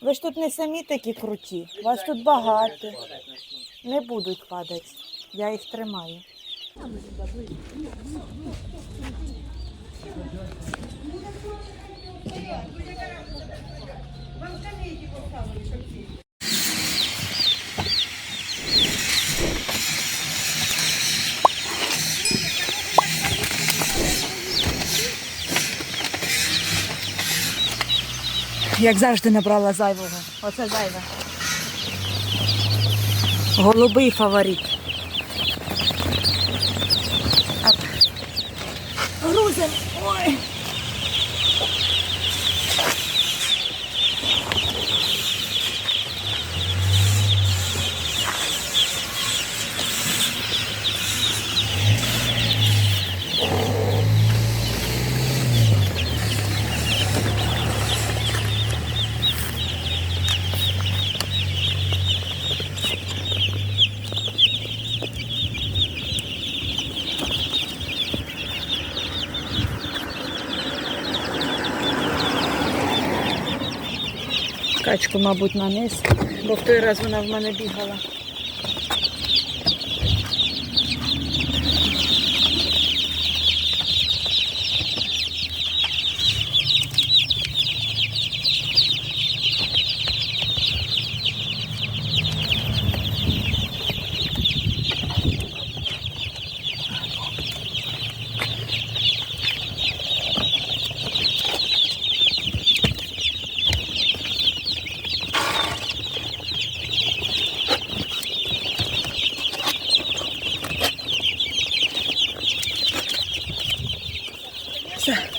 Ви ж тут не самі такі круті, вас тут багато. Не будуть падати. Я їх тримаю. Як завжди набрала зайвого. Оце зайве. Голубий фаворит. Грузин. Ой. Качку, мабуть, на низ, бо в той раз вона в мене бігала.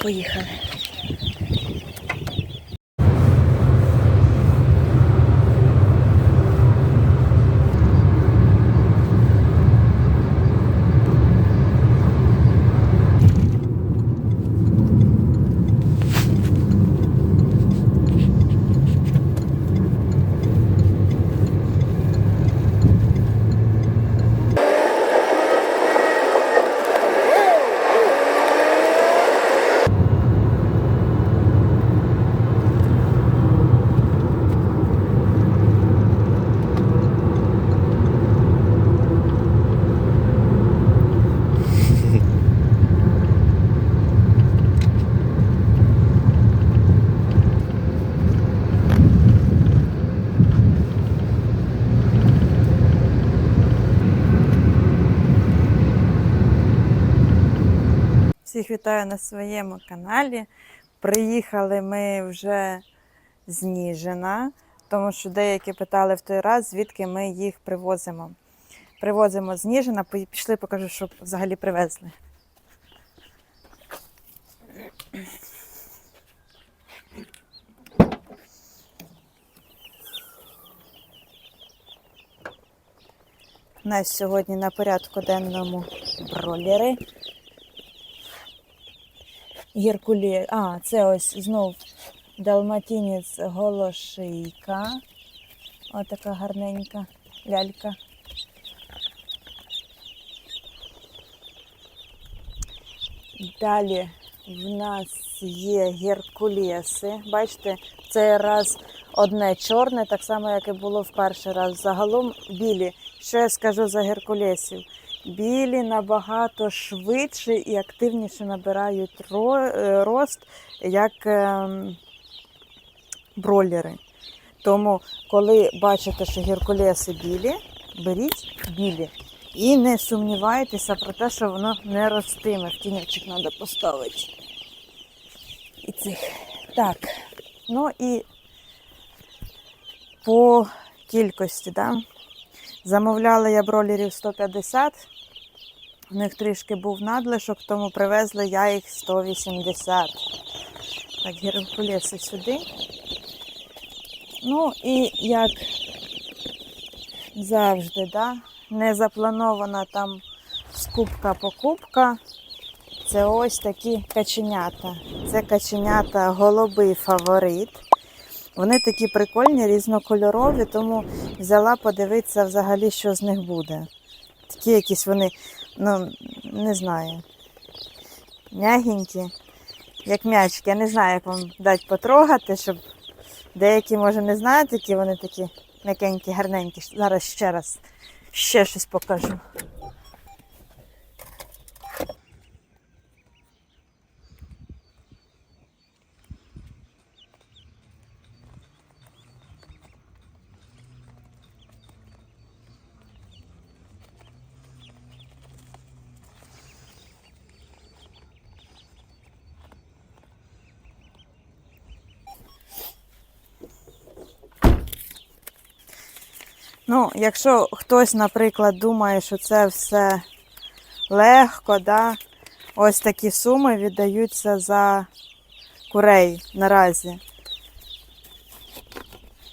поїхали. Всіх вітаю на своєму каналі. Приїхали ми вже з Ніжина, тому що деякі питали в той раз, звідки ми їх привозимо. Привозимо з Ніжина, пішли, покажу, що взагалі привезли. У нас сьогодні на порядку денному бролери. Геркулі. А, це ось знов далматінець голошийка. Отака гарненька лялька. Далі в нас є геркулеси. Бачите, цей раз одне чорне, так само, як і було в перший раз. Загалом білі. Що я скажу за геркулесів? Білі набагато швидше і активніше набирають е, рост, як ем, бролери. Тому, коли бачите, що геркулеси білі, беріть білі. І не сумнівайтеся про те, що воно не ростиме. В тіньочок треба поставити. І цих. Так. Ну і по кількості, да? Замовляла я бролерів 150. У них трішки був надлишок, тому привезли я їх 180. Так, геркулеси сюди. Ну і як завжди, да? не запланована там скупка-покупка. Це ось такі каченята. Це каченята голубий фаворит. Вони такі прикольні, різнокольорові, тому взяла подивитися взагалі, що з них буде. Такі якісь вони, ну, не знаю, м'ягенькі, як м'ячки. Я не знаю, як вам дати потрогати, щоб Деякі, може, не знають, які вони такі м'якенькі, гарненькі. Зараз ще раз ще щось покажу. Ну, якщо хтось, наприклад, думає, що це все легко, да? ось такі суми віддаються за курей наразі.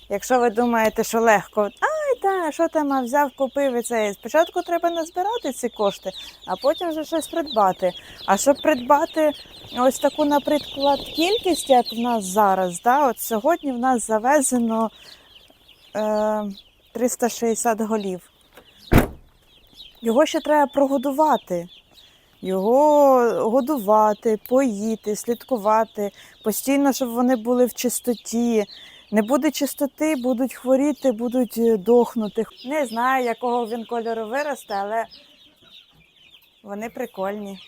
Якщо ви думаєте, що легко, ай, та, що там взяв, купив і це. Спочатку треба назбирати ці кошти, а потім вже щось придбати. А щоб придбати ось таку, наприклад, кількість, як в нас зараз, да? от сьогодні в нас завезено. Е, 360 голів. Його ще треба прогодувати. Його годувати, поїти, слідкувати, постійно, щоб вони були в чистоті. Не буде чистоти, будуть хворіти, будуть е, дохнути. Не знаю, якого він кольору виросте, але вони прикольні.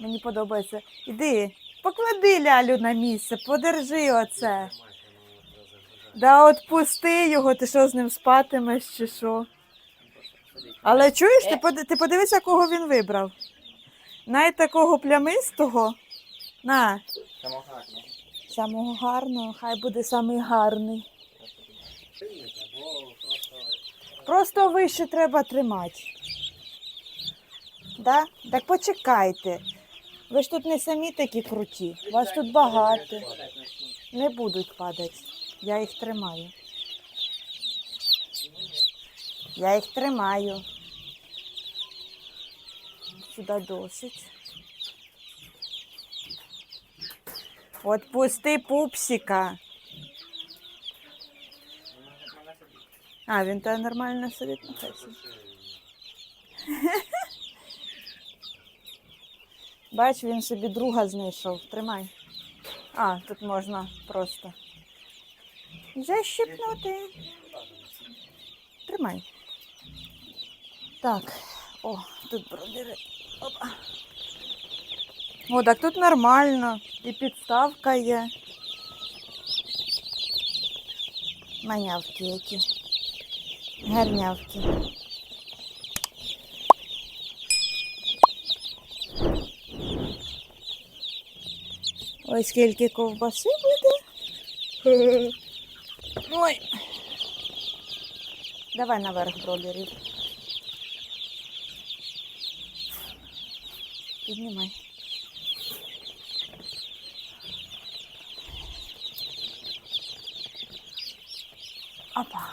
Мені подобається. Іди, поклади лялю на місце, подержи оце. Да от пусти його, ти що з ним спатимеш чи що? Але чуєш, ти, поди- ти подивися, кого він вибрав. Навіть такого плямистого. На, Самогарно. самого гарного, хай буде самий гарний. Просто Просто вище треба тримати. Да? Так почекайте. Ви ж тут не самі такі круті. Вас тут багато. Не будуть падати. Я їх тримаю. Я їх тримаю. Сюди досить. От пусти пупсика. А, він та нормально сидить на хесі. Бач, він собі друга знайшов. Тримай. А, тут можна просто защипнути. Тримай. Так. О, тут бродери. Опа. О, так тут нормально. І підставка є. Манявки які. Гарнявки. Ой, скільки ковбаси буде. Ой. Давай наверх бролерів. Піднімай. Опа.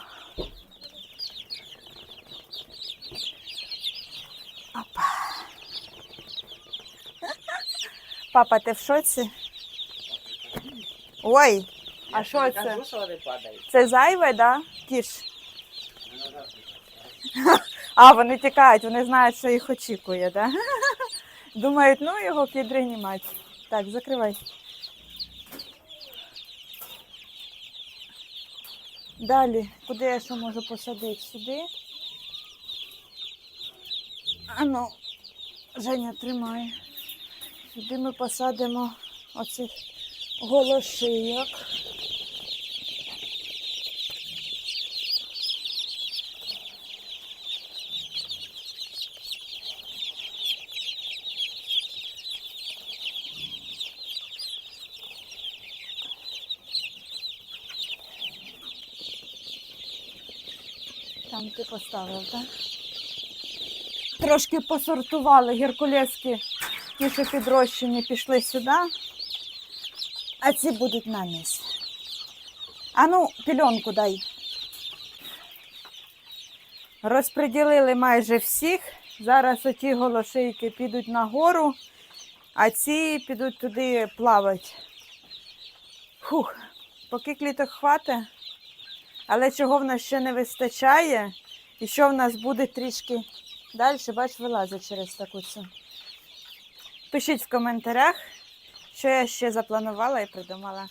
Опа. Папа, ти в шоці? Ой, А що це? Кажу, що вони падають. Це зайве, да? Кіш. А, вони тікають, вони знають, що їх очікує, да? Думають, ну його підрині мать. Так, закривай. Далі, куди я ще можу посадити? Сюди. А ну, Женя тримає. Сюди ми посадимо оцих голошийок. Там поставив, так? Трошки посортували геркулески, ті, що підрощені, пішли сюди, а ці будуть на низ. А ну, пільонку дай. Розподілили майже всіх. Зараз оті голошейки підуть нагору, а ці підуть туди плавати. Фух, поки кліток хватить. Але чого в нас ще не вистачає, і що в нас буде трішки далі, бач, вилазить через таку цю. Пишіть в коментарях, що я ще запланувала і придумала.